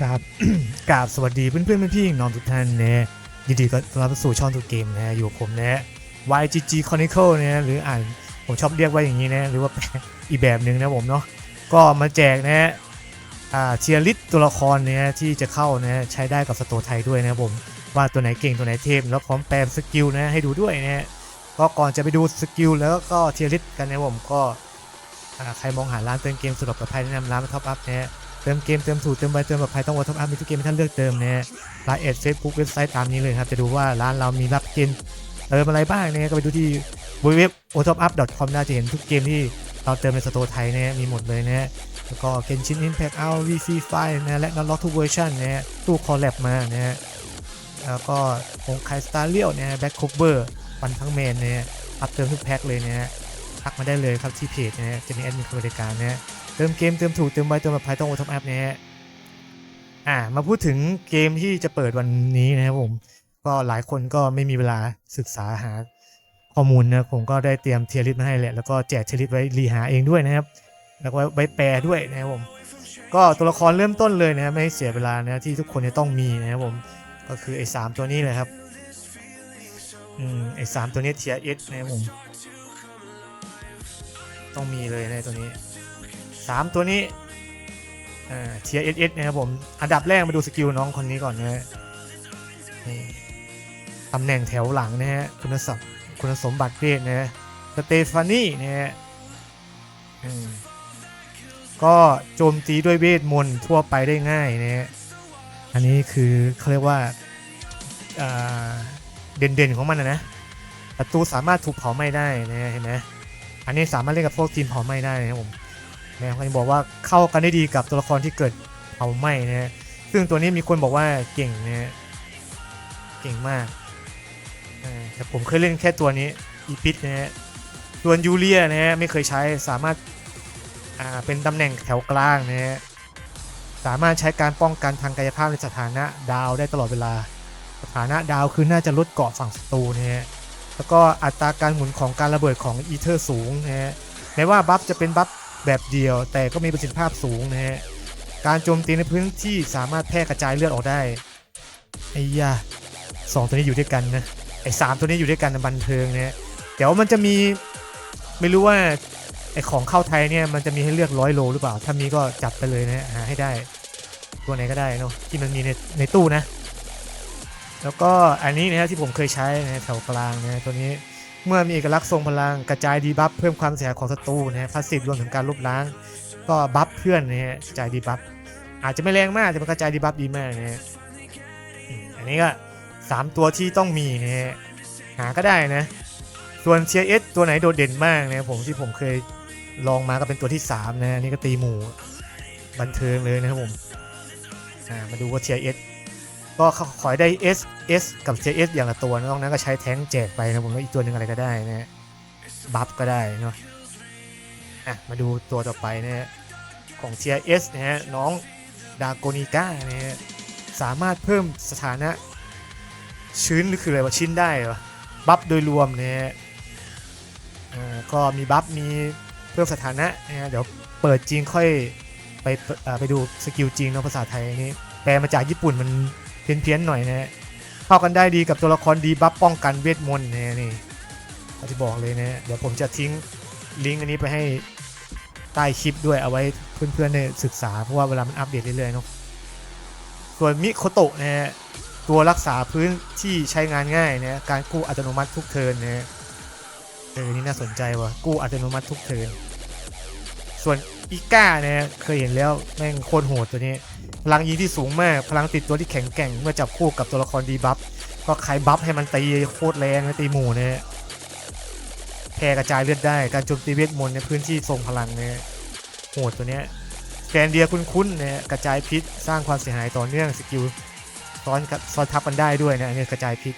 กราบกราบสวัสดีเพื่อนเพื่อนพี่ๆน้องทุกท่านนะยินดีต้อนรับสู่ช่องตัวเกมนะอยู่ผมนะ YGG Chronicle นะหรืออ่านผมชอบเรียกว่าอย่างนี้นะ หรือว่าอีกแบบหนึ่งนะผมเนาะก็มาแจกนะอ่าเทียริสตัวละครเนี่ยที่จะเข้านะใช้ได้กับสโตไทยด้วยนะผมว่าตัวไหนเก่งตัวไหนเทพแล้วพร้อมแปลสกิลนะให้ดูด้วยนะก็ก่อนจะไปดูสกิลแล้วก็เทียริสกันนะผมก็ใครมองหาร้านเติมเกมสะดวกปลอดภัยแนะนำร้านท็อปอัพนะ ติมเกมเติมถูกเติมใบเติมปลอดภัยต้องวอทท็อปอัพมีทุกเกมที่ท่านเลือกเติมนะฮะไลน์เอ็ดเฟซบุ๊กเว็บไซต์ตามนี้เลยครับ จะดูว่าร้านเรามีรับเกมเติมอะไรบ้างนะฮะก็ไปดูที่เว็บ o t o p u p c o m น่าจะเห็นทุกเกมที่เราเติมในสโตร์ไทยนะฮะมีหมดเลยนะฮะแล้วก็เกนชินอินแพคเอาวีซีไฟนะและนอตล็อกทุกเวอร์ชันนะฮะตู้คอลแลบมานะฮะแล้วก็องคายสตาร์เลียวนะฮะแบ็คคูเบอร์ปันทั้งเมนนะฮะอัพเติมทุกแพ็คเลยนะฮะทักมาได้เลยครับที่เพจนะจะมีแอดมินบริการนะ เติมเกมเติมถูกเติมใบเติมแบบภายต้องโอทอปแอปเนี่ยฮะอ่ามาพูดถึงเกมที่จะเปิดวันนี้นะครับผม ก็หลายคนก็ไม่มีเวลาศึกษาหาข้อมูลนะผมก็ได้เตรียมเทียริสมาให้แหละแล้วก็แจกเทียริสไว้รีหาเองด้วยนะครับ แล้วก็ไว้แปลด้วยนะครับผมก็ตัวละครเริ่มต้นเลยนะครับไม่ให้เสียเวลานะที่ทุกคนจะต้องมีนะครับผมก็คือไอ้สามตัวนี้เลยครับอืมไอ้สามตัวนี้เทียเอสนะครับผม ต้องมีเลยนะตัวนี้ สามตัวนี้เทียเอสเอสนะครับผม อันดับแรกมาดูสกิลน้องคนนี้ก่อนนะฮะตำแหน่งแถวหลังนะฮะคุณสมคุณสมบัติเกรดนะฮะสเตฟานี่นะฮะก็โจมตีด้วยเวทมนต์ทั่วไปได้ง่ายนะฮะอันนี้คือเขาเรียกว่าอ่าเด่นๆของมันนะนะศัตรูสามารถถูกเผาไหม้ได้นะเห็นไหมอันนี้สามารถเล่นกับพวกทีมเผาไหม้ได้นะครับผม แม่เขาจะบอกว่าเข้ากันได้ดีกับตัวละครที่เกิดเผาไหม้นะฮะซึ่งตัวนี้มีคนบอกว่าเก่งนะฮะเก่งมากแต่ผมเคยเล่นแค่ตัวนี้อีพิษนะฮะส่วนยูเลียนะฮะไม่เคยใช้สามารถอ่าเป็นตำแหน่งแถวกลางนะฮะสามารถใช้การป้องกันทางกายภาพในสถานะดาวได้ตลอดเวลา สถานะดาวคือน่าจะลดเกาะฝั่งศัตรูนะฮะแล้วก็อัตราการหมุนของการระเบิดของอีเทอร์สูงนะฮะแม้ว่าบัฟจะเป็นบัฟ แบบเดียว แต่ก็มีประสิทธิภาพสูงนะฮะ การโจมตีในพื้นที่สามารถแพร่กระจายเลือดออกได้ ไอ้ยาสองตัวนี้อยู่ด้วยกันนะ ไอ้สามตัวนี้อยู่ด้วยกันบันเทิงเนะฮะเดี๋ยวมันจะมีไม่รู้ว่าไอ้ของเข้าไทยเนี่ยมันจะมีให้เลือกร้อยโลหรือเปล่า ถ้ามีก็จัดไปเลยนะฮะหาให้ได้ ตัวไหนก็ได้เนาะที่มันมีในในตู้นะ แล้วก็อันนี้นะฮะที่ผมเคยใช้นะแถวกลางนะตัวนี้ เมื่อมีเอกลักษณ์ทรงพลังกระจายดีบัฟเพิ่มความเสียหายของศัตรูนะฮะพาสซีฟรวมถึงการลบล้าง ก็บัฟเพื่อนนะฮะกระจายดีบัฟอาจจะไม่แรงมากแต่มันกระจายดีบัฟดีมากนะฮะอันนี้ก็สามตัวที่ต้องมีนะฮะหาก็ได้นะ ส่วนเชียเอสตัวไหนโดดเด่นมากนะผมที่ผมเคยลองมาก็เป็นตัวที่ 3 นะอันนี่ก็ตีหมูบันเทิงเลยนะครับผมมาดูว่าเชียเอส ก็ขอให้ได้ S S กับ JS อย่างละตัวนะนอกนั้นก็ใช้แท้งแจกไปนะผมแล้วอีกตัวหนึ่งอะไรก็ได้นะฮะบัฟก็ได้เนาะอะมาดูตัวต่อไปนะของ Tier S นะฮะน้องดาโกนิก้านะฮะสามารถเพิ่มสถานะชื้นหรือคืออะไรวะชิ้นได้เหรอบัฟโดยรวมนะฮะอ่าก็มีบัฟมีเพิ่มสถานะนะฮะเดี๋ยวเปิดจริงค่อยไปอ่าไปดูสกิลจริงเนาะภาษาไทยนี้แปลมาจากญี่ปุ่นมัน เพี้ยนๆหน่อยนะฮะเข้ากันได้ดีกับตัวละครดีบัฟป้องกันเวทมนต์นะนี่เขาจะบอกเลยนะเดี๋ยวผมจะทิ้งลิงก์อันนี้ไปให้ใต้คลิปด้วยเอาไว้เพื่อนๆได้ศึกษาเพราะว่าเวลามันอัปเดตเรื่อยๆเนาะส่วนมิโคโตะนะฮะตัวรักษาพื้นที่ใช้งานง่ายนะการกู้อัตโนมัติทุกเทิร์นนะเออนี่น่าสนใจว่ะกู้อัตโนมัติทุกเทิร์นส่วน อีก้าเนี่ยเคยเห็นแล้วแม่งโคตรโหดตัวนี้ พลังยิงที่สูงมาก พลังติดตัวที่แข็งแกร่งเมื่อจับคู่กับตัวละครดีบัฟ ก็ใครบัฟให้มันตีโคตรแรงนะตีหมู่เนี่ยแพร่กระจายเลือดได้ การโจมตีเวทมนต์ในพื้นที่ทรงพลังเนี่ยโหดตัวเนี้ยแกนเดียคุ้นๆเนี่ยกระจายพิษสร้างความเสียหายต่อเนื่องสกิลซ้อนกับซ้อนทับกันได้ด้วยนะอันนี้กระจายพิษ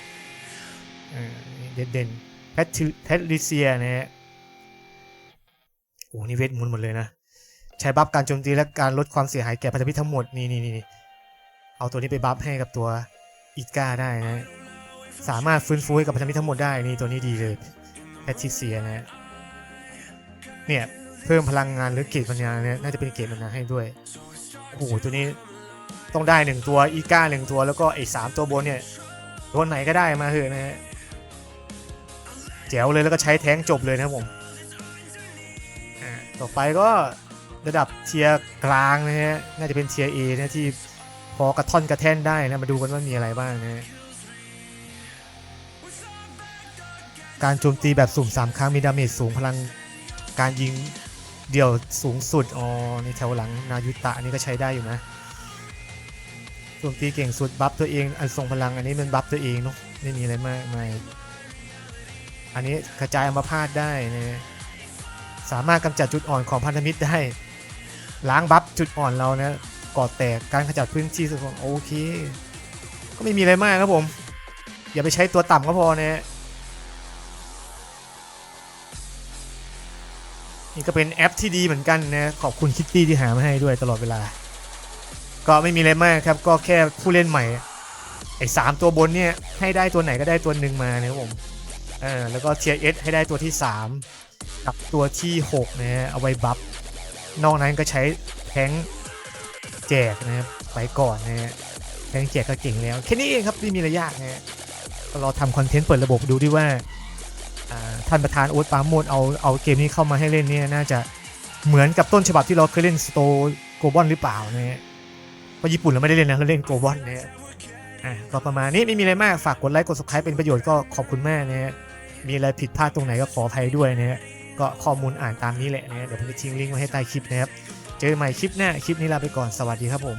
เด่นๆแพทริแพทริเซียเนี่ยโอ้นี่เวทมนต์หมดเลยนะ ใช้บัฟการโจมตีและการลดความเสียหายแก่พันธมิตรทั้งหมดนี่นี่นี่เอาตัวนี้ไปบัฟให้กับตัวอีก้าได้นะ สามารถฟื้นฟูให้กับพันธมิตรทั้งหมดได้นี่ตัวนี้ดีเลยแพทิเซียนะเนี่ยเพิ่มพลังงานหรือเกรดปัญญาเนี่ยน่าจะเป็นเกรดปัญญาให้ด้วยโอ้โหตัวนี้ต้องได้หนึ่งตัวอีก้าหนึ่งตัวแล้วก็ไอ้สามตัวบนเนี่ยตัวไหนก็ได้มาเถอะนะฮะแจ๋วเลยแล้วก็ใช้แท้งจบเลยนะครับผมต่อไปก็ ระดับเทียร์กลางนะฮะ น่าจะเป็นเทียร์เอนะที่พอกระท่อนกระแท่นได้นะ มาดูกันว่ามีอะไรบ้างนะฮะการโจมตีแบบสุ่มสามครั้งมีดาเมจสูงพลังการยิงเดี่ยวสูงสุด อ๋อ ในแถวหลังนายุตะอันนี้ก็ใช้ได้อยู่นะโจมตีเก่งสุดบัฟตัวเอง อันทรงพลังอันนี้มันบัฟตัวเองเนาะไม่มีอะไรมากมายอันนี้กระจายอัมพาตได้นะสามารถกำจัดจุดอ่อนของพันธมิตรได้ ล้างบัฟจุดอ่อนเรานะก่อแตกการขจัดพื้นที่สุดของโอเค ก็ไม่มีอะไรมากครับผม อย่าไปใช้ตัวต่ำก็พอนะนี่ก็เป็นแอปที่ดีเหมือนกันนะขอบคุณคิตตี้ที่หามาให้ด้วยตลอดเวลา ก็ไม่มีอะไรมากครับ ก็แค่ผู้เล่นใหม่ไอ้สามตัวบนเนี่ยให้ได้ตัวไหนก็ได้ตัวหนึ่งมานะครับผมเออแล้วก็เทียเอสให้ได้ตัวที่ 3 กับตัวที่ 6นะฮะเอาไว้บัฟ นอกนั้นก็ใช้แทงค์แจกนะครับไปก่อนนะฮะแทงค์แจกก็เก่งแล้วแค่นี้เองครับไม่มีอะไรยากนะฮะก็รอทำคอนเทนต์เปิดระบบดูดิว่าท่านประธานโอ๊ตปราโมดเอาเอาเกมนี้เข้ามาให้เล่นเนี่ยน่าจะเหมือนกับต้นฉบับที่เราเคยเล่นสโตโกบอลหรือเปล่านะฮะเพราะญี่ปุ่นเราไม่ได้เล่นนะเราเล่นโกบอลเนี่ยอะก็ประมาณนี้ไม่มีอะไรมากฝากกดไลค์กด subscribe เป็นประโยชน์ก็ขอบคุณมากนะฮะมีอะไรผิดพลาดตรงไหนก็ขออภัยด้วยนะฮะ ก็ข้อมูลอ่านตามนี้แหละนะเดี๋ยวผมจะทิ้งลิงก์ไว้ให้ใต้คลิปนะครับ เจอใหม่คลิปหน้า คลิปนี้ลาไปก่อน สวัสดีครับผม